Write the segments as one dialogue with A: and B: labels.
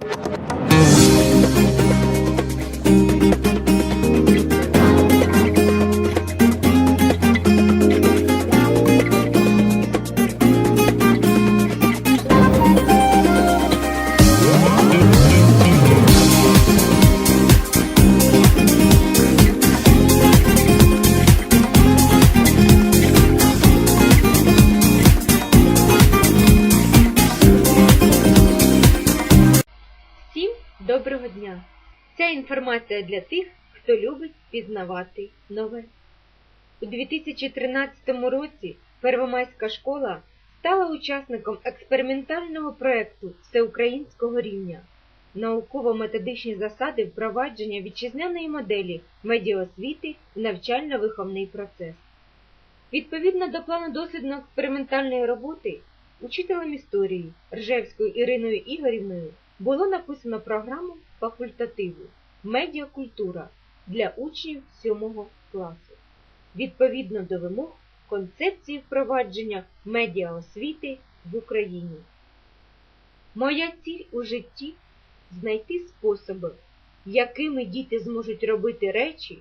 A: Thank you. Ця інформація для тих, хто любить пізнавати нове. У 2013 році Первомайська школа стала учасником експериментального проєкту всеукраїнського рівня науково-методичні засади впровадження вітчизняної моделі медіаосвіти в навчально-виховний процес. Відповідно до плану дослідно-експериментальної роботи, учителем історії Ржевською Іриною Ігорівною було написано програму факультативу Медіакультура для учнів 7 класу. Відповідно до вимог концепції впровадження медіаосвіти в Україні. Моя ціль у житті знайти способи, якими діти зможуть робити речі,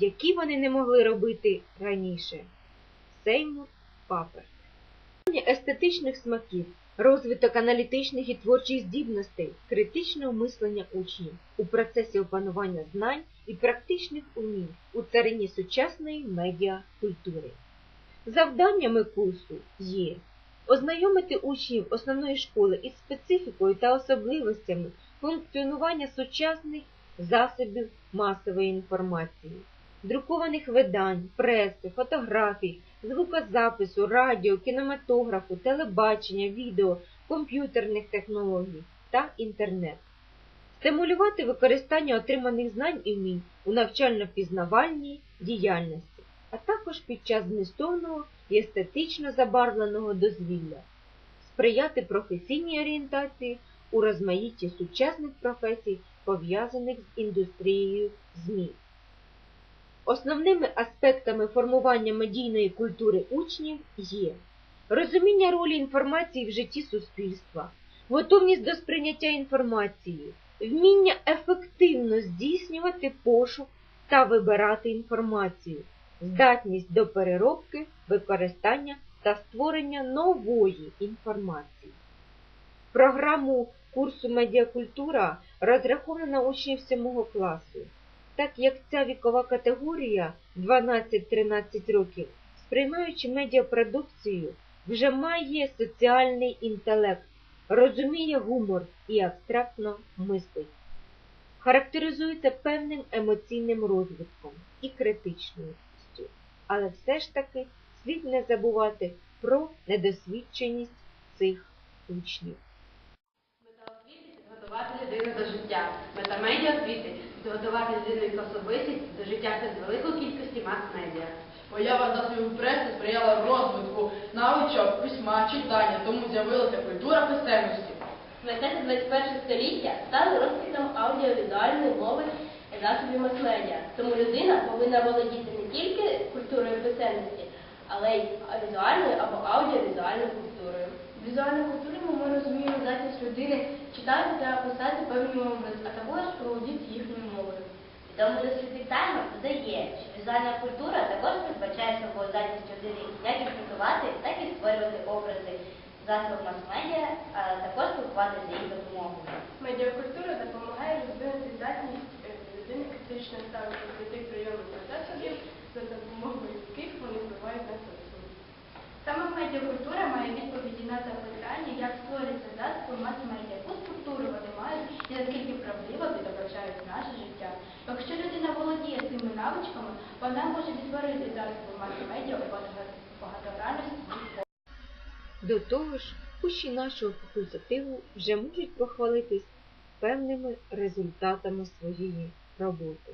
A: які вони не могли робити раніше. Сеймур Папер. Естетичних смаків розвиток аналітичних і творчих здібностей, критичного мислення учнів у процесі опанування знань і практичних умінь у царині сучасної медіакультури. Завданнями курсу є ознайомити учнів основної школи із специфікою та особливостями функціонування сучасних засобів масової інформації, друкованих видань, преси, фотографій, звукозапису, радіо, кінематографу, телебачення, відео, комп'ютерних технологій та інтернет. Стимулювати використання отриманих знань і вмінь у навчально-пізнавальній діяльності, а також під час змістовного і естетично забарвленого дозвілля, сприяти професійній орієнтації у розмаїтті сучасних професій, пов'язаних з індустрією ЗМІ. Основними аспектами формування медійної культури учнів є розуміння ролі інформації в житті суспільства, готовність до сприйняття інформації, вміння ефективно здійснювати пошук та вибирати інформацію, здатність до переробки, використання та створення нової інформації. Програму курсу Медіакультура розрахована на учнів 7 класу так як ця вікова категорія 12-13 років, сприймаючи медіапродукцію, вже має соціальний інтелект, розуміє гумор і абстрактно мислить. Характеризується певним емоційним розвитком і критичністю, але все ж таки слід не забувати про недосвідченість цих учнів.
B: Підготувати людину до життя. Мета медіа освіти підготувати людину як особистість до життя через велику кількості мас-медіа.
C: Поява засобів преси сприяла розвитку навичок письма, читання, тому з'явилася культура писемності.
D: Мистецтво 21 століття стало розквітом аудіовізуальної мови і засобів мас-медіа. Тому людина повинна володіти не тільки культурою писемності, але й візуальною або аудіовізуальною культурою. Візуальною культурою ми розуміємо здатність людини читати та писати певні мови, а також володіти їхньою мовою.
E: Відомий дослідник Таймер додає, що візуальна культура також передбачає собою здатність людини як імплікувати, так і створювати образи засобів мас-медіа, а також спілкуватися з їх допомогою.
D: Медіакультура допомагає розвинути здатність е, людини критично ставити до тих прийомів та засобів, за допомогою яких вони впливають на соціум. Саме медіакультура має відповіді на запитання, як створюється засоби мас-медіа, яку структуру вони мають і наскільки правдиво відображають наше життя. Якщо людина володіє цими навичками, вона може відтворити засоби мас-медіа у багато- багатогранності
A: До того ж, учні нашого факультативу вже можуть похвалитись певними результатами своєї роботи.